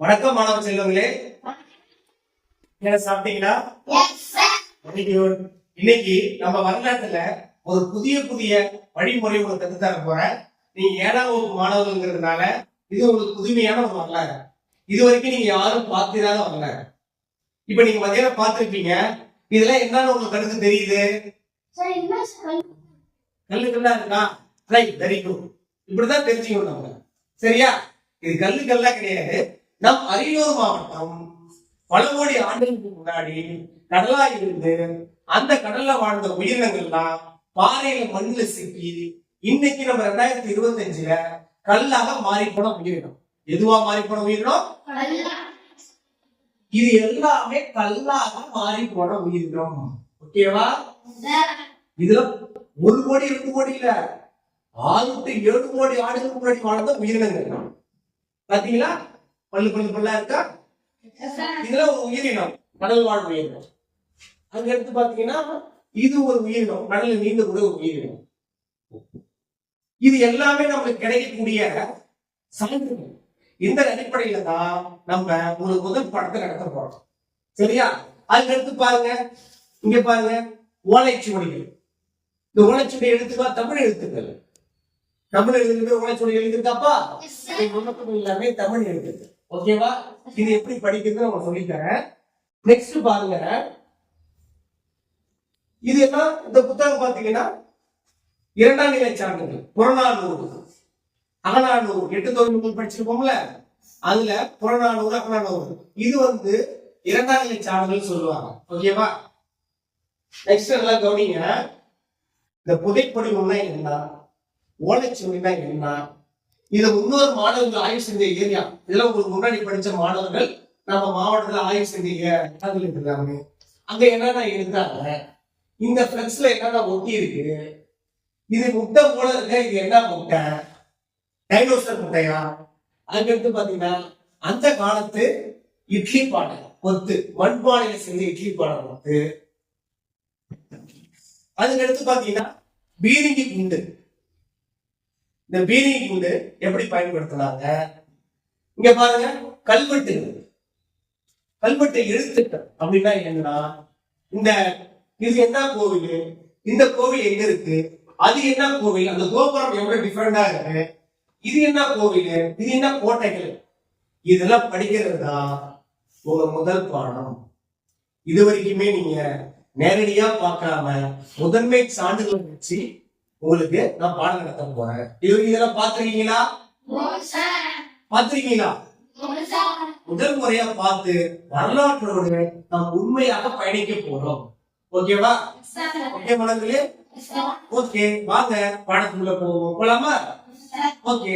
வணக்கம் மாணவ செல்வங்களே. என்ன சாப்பிட்டீங்களா. இன்னைக்கு நம்ம வரலாற்றுல ஒரு புதிய புதிய வழிமுறை உங்களுக்கு கத்து தர போறேன். நீங்க ஏழாம் வகுப்பு மாணவர்கள்ங்கிறதுனால இது உங்களுக்கு புதுமையான ஒரு வரலாறு. இது வரைக்கும் நீங்க யாரும் பார்த்திராத வரலாறு. இப்ப நீங்க மதியானம் பார்த்திருப்பீங்க. இதெல்லாம் என்னன்னு உங்களுக்கு கருத்து தெரியுது? கல்லுக்கல்லா இருக்கா? ரைட் வெரி குட் இப்படிதான் தெரிஞ்சுக்கணும் நம்ம. சரியா? இது கல்லுக்கல்லா கிடையாது. நம் அரியலூர் மாவட்டம் பல கோடி ஆண்டுகளுக்கு முன்னாடி கடலா இருந்து அந்த கடல்ல வாழ்ந்த உயிரினங்கள்லாம் பாறையில மண்ணுல சிக்கி இன்னைக்கு நம்ம ரெண்டாயிரத்தி இருபத்தி அஞ்சுல கல்லாக மாறி போன உயிரினம். எதுவா மாறி போன உயிரினம் இது எல்லாமே கல்லாக மாறி போன உயிரினம். ஓகேவா? இதுல ஒரு கோடி ரெண்டு கோடி இல்ல ஆறு டு ஏழு கோடி ஆண்டுகளுக்கு முன்னாடி வாழ்ந்த உயிரினங்கள். பாத்தீங்களா? பல்லு பல்லு பல்லா இருக்கா? இதுல ஒரு உயிரினம். கடல் வாழ் உயிரினம். அங்க எடுத்து பாத்தீங்கன்னா இது ஒரு உயிரினம். கடலில் நீந்த கூட ஒரு உயிரினம். இது எல்லாமே நமக்கு கிடைக்கக்கூடிய சான்றுகள் இந்த அடிப்படையில தான் நம்ம ஒரு முதல் படத்தை நடத்த போறோம். சரியா? அதுக்கு எடுத்து பாருங்க. இங்க பாருங்க. ஓலைச்சுவடிகள். இந்த ஓலைச்சுவடி எழுத்துக்கா தமிழ் எழுத்துக்கள். தமிழ் எழுத்துக்கள் ஓலைச்சுவடி எழுதிருக்காப்பா எல்லாமே தமிழ் எழுத்துக்கள். ஓகேவா இது எப்படி படிக்கிறது நான் சொல்லித்தரேன். நெக்ஸ்ட் பாருங்க. இது என்ன? இந்த புத்தகம் பாத்தீங்கன்னா இரண்டாம் நிலை சான்றுகள். புறநானூறு. அகநானூறு. எட்டு தொழில்நுட்பம் படிச்சிருப்போம்ல? அதுல புறநானூறு அகநானூறு. இது வந்து இரண்டாம் நிலை சான்றுகள் சொல்லுவாங்க. ஓகேவா நெக்ஸ்ட் நல்லா கவனிங்க. இந்த புதைப்படிவம்னா என்ன? ஓலைச்சுவடினா என்ன? இதை முன்னோர் மாணவர்கள் ஆய்வு செஞ்ச ஏரியா. இதெல்லாம் உங்களுக்கு முன்னாடி படிச்ச மாணவர்கள் நம்ம மாவட்டத்துல ஆய்வு செஞ்ச இடங்கள் இருக்கிறாங்க அங்க என்னென்ன இருந்தாங்க இந்த பிளக்ஸ்ல என்னென்ன ஒட்டி இருக்கு? இது முட்டை போல இருக்க? இது என்ன முட்டை? டைனோசர் முட்டையா? அதுக்கடுத்து பாத்தீங்கன்னா அந்த காலத்து இட்லி பானை கொத்து மண்பானையில செஞ்ச இட்லி பானை கொத்து அதுக்கடுத்து பாத்தீங்கன்னா பீரிங்கி குண்டு இந்த பீதிங் கூடு எப்படி பயன்படுத்தினாங்க இங்க பாருங்க கல்வெட்டு. கல்வெட்டு எழுத்துக்கள் அப்படின்னா என்னன்னா இந்த இது என்ன கோவில்? இந்த கோவில் எங்க இருக்கு? அது என்ன கோவில்? அந்த கோபுரம் எவ்வளவு டிஃபரெண்டா இருக்கு? இது என்ன கோவில்? இது என்ன கோட்டைகள்? இதெல்லாம் படிக்கிறது தான் உங்க முதல் பாடம். இது வரைக்குமே நீங்க நேரடியா பார்க்காம முதன்மை சான்றுகளை வச்சு உங்களுக்கு நான் பாடம் நடத்த போறேன். இது இதெல்லாம் பாத்திருக்கீங்களா பாத்திருக்கீங்களா முதல் முறையா பார்த்து வரலாற்றோடு நாம் உண்மையாக பயணிக்க போறோம். ஓகேவா? ஓகே மனங்களே ஓகே வாங்க பாடத்துக்குள்ள போவோம். போலாமா? ஓகே.